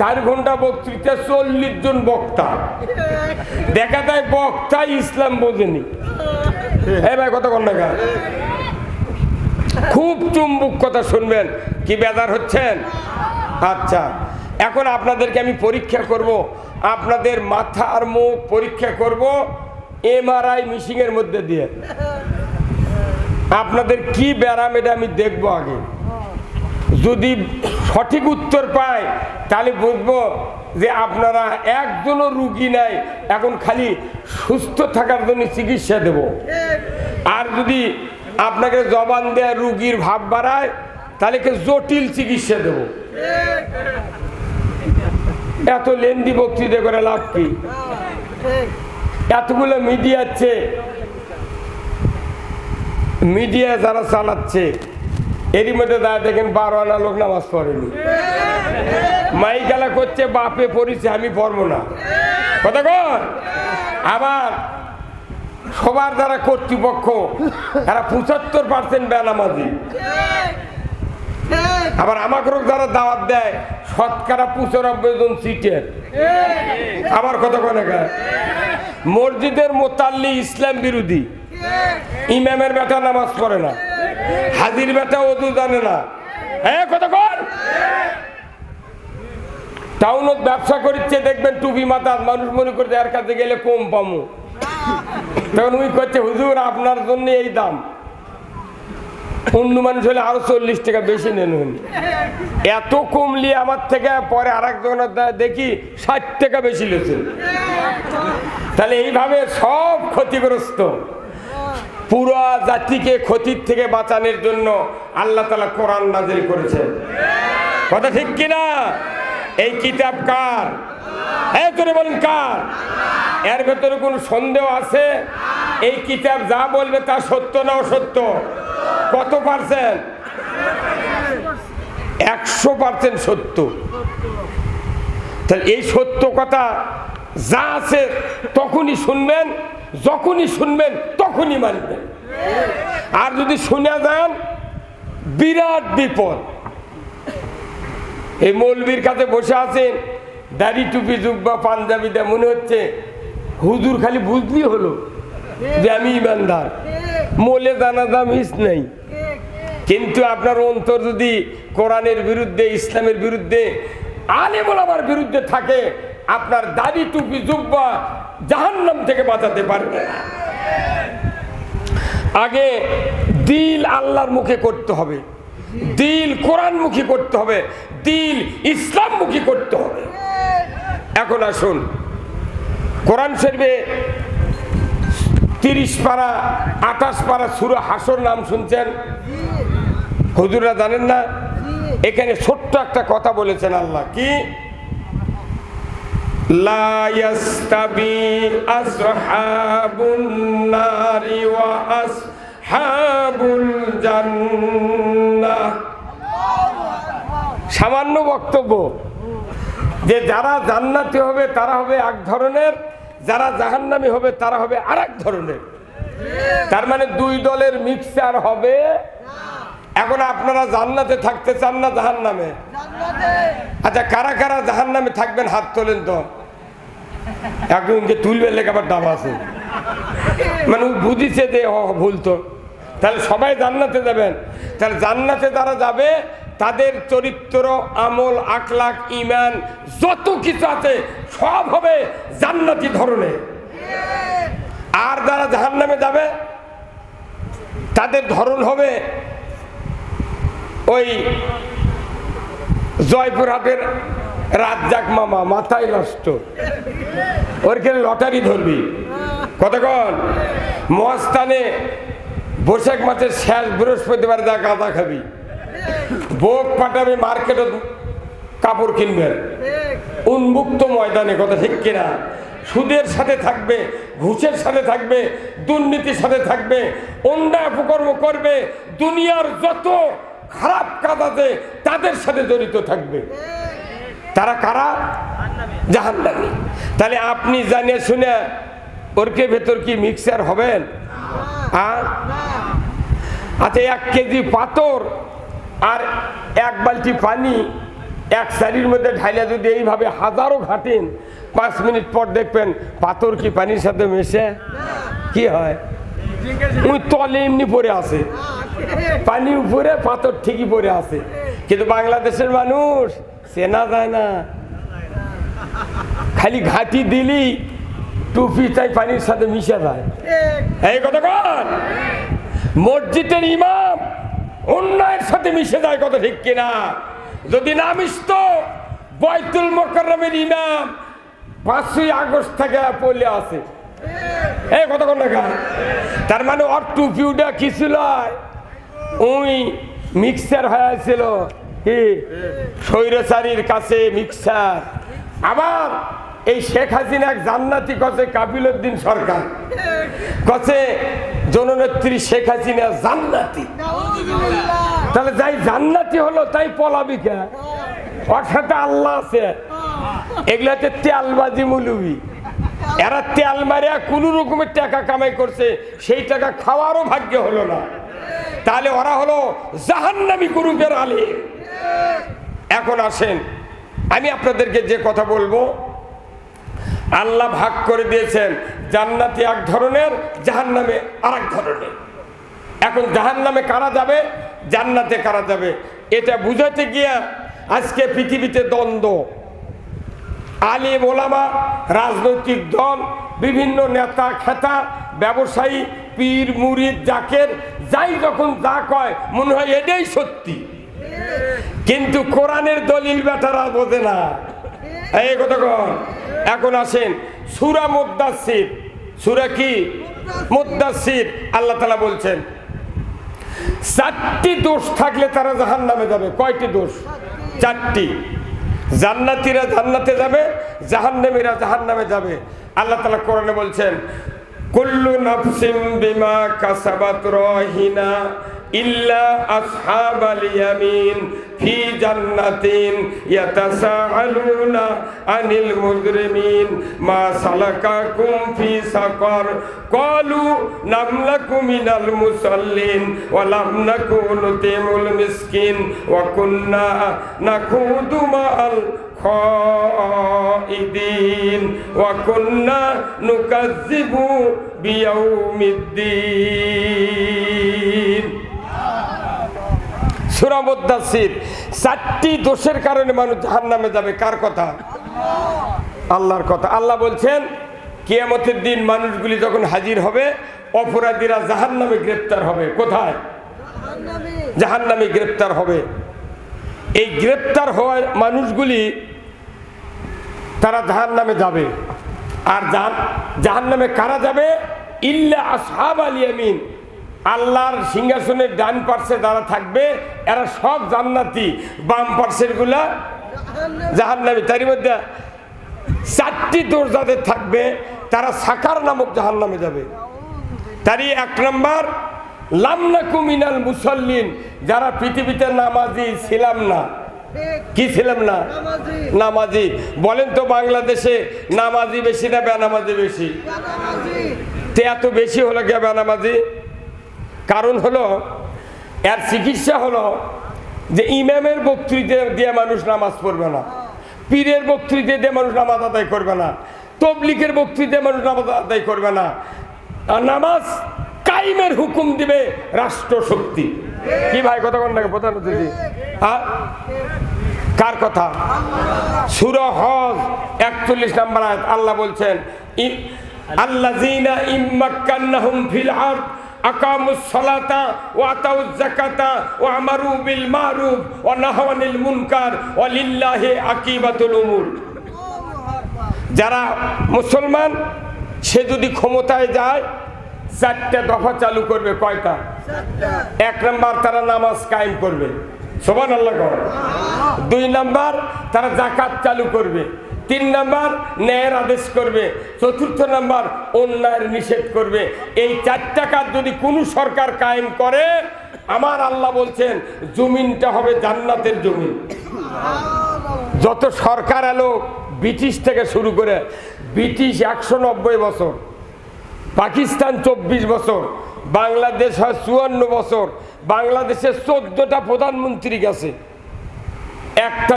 চার ঘণ্টা বক্তৃতা, চল্লিশ জন বক্তা। দেখা যায় বক্তা ইসলাম বোঝেনি। হ্যাঁ ভাই কত কন টাকা খুব চুম্বুক কথা শুনবেন। কি বেদার হচ্ছেন? আচ্ছা এখন আপনাদেরকে আমি পরীক্ষা করব। আপনাদের মাথা আর মুখ পরীক্ষা করব এমআরআই মিশিংয়ের মধ্যে দিয়ে। আপনাদের কি ব্যারাম এটা আমি দেখব আগে। যদি সঠিক উত্তর পায়, তাহলে বুঝব যে আপনারা একজনও রুগী নাই, এখন খালি সুস্থ থাকার জন্য চিকিৎসা দেব। আর যদি আপনাকে জবান দেয় রুগীর ভাব বাড়ায়, তাহলে জটিল চিকিৎসা দেব। এত লেন্দি বক্তৃতা করে লাভ কি? এতগুলো মিডিয়াচ্ছে মিডিয়া যারা চালাচ্ছে এরই মধ্যে দাঁড়া দেখেন বারো আনা লোক নামাজ পড়েনি। মাইকালা করছে, বাপে পড়েছে, আমি পড়ব না। কথা কর আবার সবার যারা কর্তৃপক্ষ এরা পঁচাত্তর পার্সেন্ট বেনামাজি। আবার আমাকে যারা দাওয়াত দেয়, শতকরা পঁচানব্বই জন সিটের। আবার কত কনে? মসজিদের মোতাল্লি ইসলাম বিরোধী। ইমামের বেটা নামাজ পড়ে না। হাজির বেটা অজু জানে না। হ্যাঁ কত কর। টাউনত ব্যবসা করছে দেখবেন টুপি মাথা মানুষ মনে করছে এর কাছে গেলে কম পামু। তখন উই করছে, হুজুর, আপনার জন্য এই দাম। অন্য মানুষ হলে আরও চল্লিশ টাকা বেশি নেন উনি। এত কমলি আমার থেকে, পরে আর একজনের দেখি ষাট টাকা বেশি লেছে। তাহলে এইভাবে সব ক্ষতিগ্রস্ত। পুরো জাতিকে ক্ষতির থেকে বাঁচানোর জন্য আল্লাহ তালা কোরআন নাজিল করেছেন। কথা ঠিক কিনা? এই কিতাব কার? কার? এর ভেতরে কোনো সন্দেহ আছে? এই কিতাব যা বলবে তা সত্য না অসত্য? কত পার্সেন্ট? একশো পার্সেন্ট সত্য। তাহলে এই সত্য কথা যা আছে তখনই শুনবেন যখনই শুনবেন, তখনই মানবেন। আর যদি শুনে যান, বিরাট বিপদ। এই মৌলবীর কাছে বসে আছেন, দাড়ি টুপি জুব্বা পাঞ্জাবিটা মনে হচ্ছে, হুজুর খালি বুঝলি হলো যে আমি ইমানদার। মোলে জানাজা মিস নেই। কিন্তু আপনার অন্তর যদি কোরআনের বিরুদ্ধে, ইসলামের বিরুদ্ধে আলে বলাবার বিরুদ্ধে থাকে আপনার দাড়ি টুপি জুব্বা জাহান্নাম থেকে বাঁচাতে পারবে না। আগে দিল আল্লাহর মুখে করতে হবে। দিল কোরআন মুখী করতে হবে। দিল ইসলাম মুখী করতে হবে। এখন আসুন, কোরআন শরীফে তিরিশ পারা, আঠাশ পাড়া সুর হাসর নাম শুনছেন? হুজুরা জানেন না? এখানে ছোট্ট একটা কথা বলেছেন আল্লাহ। কি? সামান্য বক্তব্য। যে যারা জান্নাতি হবে, তারা হবে এক ধরনের। যারা জাহান্নামি হবে, তারা হবে আর ধরনের। তার মানে দুই দলের মিক্সার হবে এখন আপনারা জান্নাতে থাকতে চান না জাহান নামে আচ্ছা কারা কারা জাহান নামে থাকবেন হাত তোলেন তো। একজনকে তুলবে লেখা আবার ডাব আছে। মানে বুঝিছে যে ভুল তো। তাহলে সবাই জান্নাতে যাবেন। তাহলে জান্নাতে যারা যাবে তাদের চরিত্র আমল আখলাক ইমান যত কিছু আছে সব হবে জান্নাতি ধরনের। আর যারা জাহান্নামে যাবে তাদের ধরন হবে ওই জয়পুরহাটের রাজ্জাক মামা, মাথায় নষ্ট। ওর খেলে লটারি ধরবি। কতক্ষণ মহাস্থানে বৈশাখ মাসের শেষ বৃহস্পতিবার যা গাঁদা খাবি। বোক পাঠাবে মার্কেটে কাপড় কিনবেন। উন্মুক্ত ময়দানে, কথা ঠিক কিনা? সুদের সাথে থাকবে, ঘুষের সাথে থাকবে, দুর্নীতির সাথে থাকবে, অন্যায় অপকর্ম করবে, দুনিয়ার যত খারাপ কাজ আছে তাদের সাথে জড়িত থাকবে। তারা কারা? জাহান্নামি। তাহলে আপনি জানে শুনে ওরকে ভেতর কি মিক্সার হবেন আর আচ্ছা এক কেজি পাথর আর এক বালতি পানি এক সারির মধ্যে ঢাইলে যদি এইভাবে হাজারো ঘাটেন, পাঁচ মিনিট পর দেখবেন পাথর কি পানির সাথে মেশে? কি হয়? তলে এমনি পড়ে আছে। পানি উপরে, পাথর ঠিকই পড়ে আছে। কিন্তু বাংলাদেশের মানুষ চেনা যায় না। খালি ঘাটি দিলি টুপি তাই পানির সাথে মিশে যায়। এই কথা কন? মসজিদের ইমাম অন্যায়ের সাথে মিশে যায় কত ঠিক কিনা? যদি না মিশত বয়তুল মোকাররমের ইমাম পাঁচই আগস্ট থেকে পড়লে আছে। এই কত কোন তার মানে ওর টুপিউটা কি ছিল ওই মিক্সার হয়েছিল কি? স্বৈরাচারীর কাছে মিক্সার। আবার এই শেখ হাসিনা এক জান্নাতি কছে কাবিল উদ্দিন সরকার। কছে জননেত্রী শেখ হাসিনা জান্নাতি। তাহলে যাই জান্নাতি হলো, তাই পলাবি কে? ওর সাথে আল্লাহ আছে। এগুলাতে তেলবাজি মুলুবি। এরা তেল মারিয়া কোনো রকমের টাকা কামাই করছে, সেই টাকা খাওয়ারও ভাগ্য হলো না। তাহলে ওরা হলো জাহান্নামি গ্রুপের আলী। এখন আসেন, আমি আপনাদেরকে যে কথা বলব, আল্লাহ ভাগ করে দিয়েছেন জান্নাতি এক ধরনের, জাহান্নামে আর এক ধরনের। এখন জাহান্নামে কারা যাবে? জান্নাতে কারা যাবে? এটা বুঝাতে গিয়া আজকে পৃথিবীতে দ্বন্দ্ব। আলিম ওলামা, রাজনৈতিক দল, বিভিন্ন নেতা খেতা ব্যবসায়ী পীর, মুরিদ, জাকের, যাই যখন যা কয়, মনে হয় এটাই সত্যি। কিন্তু কোরআনের দলিল বেটারা বোঝে না। এই কন। এখন আসেন, সুরা মুদাসির সুরা কি? মুদাসির আল্লাহ তালা বলছেন, চারটি দোষ থাকলে তারা জাহান নামে যাবে। কয়টি দোষ? চারটি। জান্নাতিরা জান্নাতে যাবে, জাহান্নামীরা জাহান্নামে যাবে। আল্লাহ তালা কোরআনে বলছেন কুল্লু নাফসিম বিমা কাসাবাত রহিনা ইল্লা আসহাবাল ফি জান্নাতিন ইয়াতাসাআলুনা আনিল মুজরিমিন মা সালাকাকুম ফি সাকার। ক্বালু লাম নাকু মিনাল মুসাল্লিন ওয়া লাম নাকু নুতিমুল মিসকিন ওয়া কুন্না নাখুদু মা'আল খাইদিন ওয়া সুরামুদ্দাসির চারটি দোষের কারণে মানুষ জাহান নামে যাবে। কার কথা? আল্লাহর কথা। আল্লাহ বলছেন কিয়ামতের দিন মানুষগুলি যখন হাজির হবে অপরাধীরা জাহান নামে গ্রেপ্তার হবে। কোথায়? জাহান নামে গ্রেপ্তার হবে। এই গ্রেপ্তার হওয়ার মানুষগুলি তারা জাহান নামে যাবে। আর জাহান নামে কারা যাবে? ইল্লা আসহাব আল ইয়ামিন। আল্লাহর সিংহাসনের ডান পার্শ্বে যারা থাকবে, এরা সব জান্নাতি। বাম পার্শ্বেরগুলা জাহান্নামি। তারই মধ্যে চারটি দোষ যাদের থাকবে, তারা সাকার নামক জাহান নামে যাবে। তারই এক নম্বর লামনা কুমিনাল মুসল্লিন, যারা পৃথিবীতে নামাজি ছিলাম না। কি ছিলাম না? নামাজি। বলেন তো বাংলাদেশে নামাজি বেশি না বেনামাজি বেশি? তে এত বেশি হলো কে বেনামাজি? কারণ হলো, এর চিকিৎসা হলো যে ইমামের বক্তৃতা দিয়ে মানুষ নামাজ পড়বে না, পীরের বক্তৃতা দিয়ে মানুষ নামাজ আদায় করবে না তবলিকের বক্তৃতা মানুষ নামাজ আদায় করবে না। আর নামাজ কাইমের হুকুম দিবে রাষ্ট্র শক্তি কি ভাই, কথা কোন প্রধান অতিথি? হ্যাঁ? কার কথা? সুর হজ, একচল্লিশ নাম্বার আয়াত। আল্লাহ বলছেন আল্লাহ জিনা ইম্মাক্কান্নাহুম ফিল আরদ আকামুস আমারু বিল মারুফ মুনকার যারা মুসলমান, সে যদি ক্ষমতায় যায়, চারটা দফা চালু করবে কয়টা? এক নম্বর তারা নামাজ কায়েম করবে। সোমান আল্লাহ দুই নাম্বার তারা জাকাত চালু করবে। তিন নাম্বার, ন্যায়ের আদেশ করবে। চতুর্থ নাম্বার, অন্যায়ের নিষেধ করবে। এই চারটা কাজ যদি কোনো সরকার কায়েম করে, আমার আল্লাহ বলছেন, জমিনটা হবে জান্নাতের জমিন। যত সরকার এলো, ব্রিটিশ থেকে শুরু করে, ব্রিটিশ একশো নব্বই বছর, পাকিস্তান চব্বিশ বছর, বাংলাদেশ হয় চুয়ান্ন বছর, বাংলাদেশের চোদ্দটা প্রধানমন্ত্রী গেছে। একটা